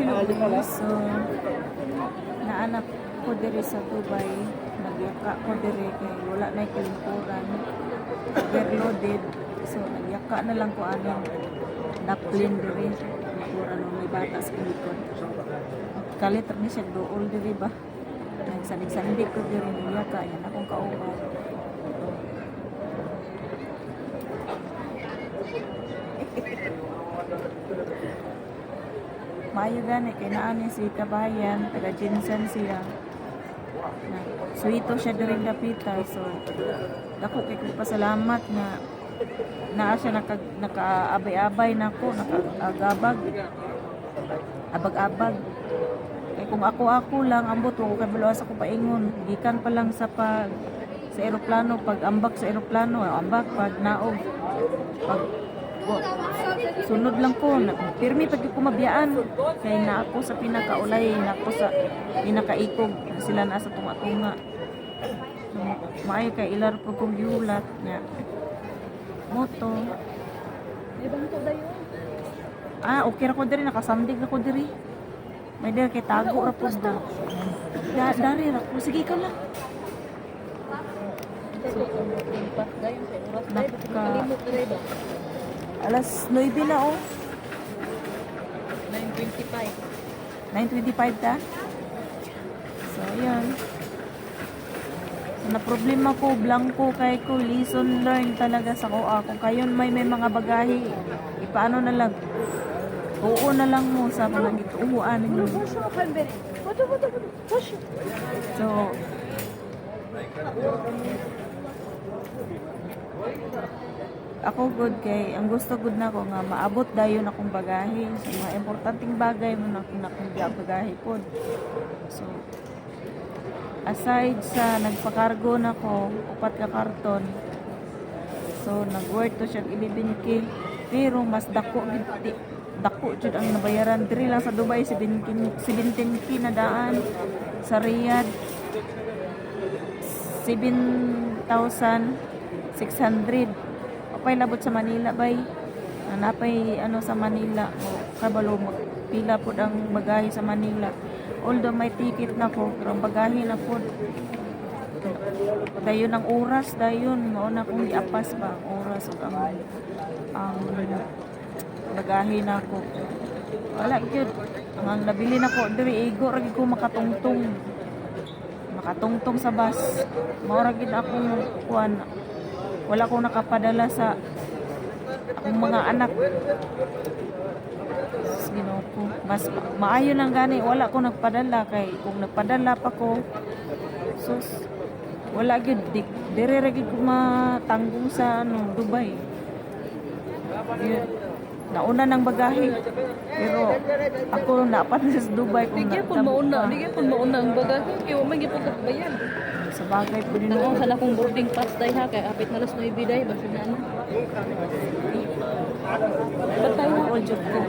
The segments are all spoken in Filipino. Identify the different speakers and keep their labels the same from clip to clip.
Speaker 1: So naanap ko diri sa Dubai, nagyaka ko diri kay wala na kalimpuran, overloaded, so nagyaka na lang ko aning daplin diri, pura no may bata sa likod. Kalit ni siya dool diri ba? Nagsanig-sandig ko diri nagyaka, yan akong kauban. Maayo gani kay naa ni si Kabayan, taga Jinsan siya. Na, suito siya diri dapita so dako kay pasalamat na naa siya naka nakaabay-abay nako nakaagabag. Abag-abag. Kay kung ako-ako lang ambot ko kay baluas ako paingon. Gikan pa lang sa pag sa eroplano pag ambak sa eroplano ambak pag naog. Pag sunod lang ko na pirmi pag ko mabiyaan kay na ako sa pinakaulay na ako sa pinakaikog. Sila na sa tunga-tunga. Kay ilar po kong giulat nga moto. Ah okay ra ko diri nakasamdig ako diri. May diri kay tago ra po da da dari ra ko. Sige ka lang
Speaker 2: So.
Speaker 1: Naka-? Alas 9 na oh
Speaker 2: 9.25.
Speaker 1: 9.25 ta? So, ayan. So, na problema ko, blanco kay ko, lesson learned talaga sa ko. Ah, kung kayon may may mga bagahe, ipaano na lang, oo na lang mo sa mga gituuan ninyo. So, ako good kay ang gusto good na ko nga maabot dayon akong bagahe sa mga importanteng bagay mo na kung akong bagahe pod so aside sa nagpakargo na ko upat ka karton so nag-worth to siya 11k pero mas dako gid dako jud ang nabayaran. Diri lang sa Dubai 17 17k na daan. Sa Riyadh 7,600 Apay labot sa Manila bay. Napay ano sa Manila o kabalo mo pila pud ang bagahe sa Manila. Although may ticket na ko, pero bagahe na pud dayon ang oras dayon mao na kung giapas ba oras ug ang ang bagahe na ko. Wala gyud. Ang nabili na ko diri igo ra gyud ko makatungtong. Makatungtong sa bus. Mao ra gyud akong kuan wala akong nakapadala sa akong mga anak. Ginoo ko? Mas ma- maayo nang gani. Wala ko nagpadala kay kung nagpadala pa ko sus wala gyud. Di dire ra gyud ko matanggong sa ano Dubai. Yun. nauna ng bagahe. Pero ako napat na sa Dubai kung
Speaker 2: Di gyapon mauna, di gyapon mauna ang bagahe. Kay wa man gyapon kabayan.
Speaker 1: Sa bagay po din
Speaker 2: Ang sana kong boarding pass day ha kay apit na las 9 day basta na na.
Speaker 1: Ba't tayo na all joke ko?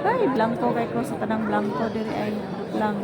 Speaker 1: Ay, blanco kay ko sa tanang blanco diri ay lang.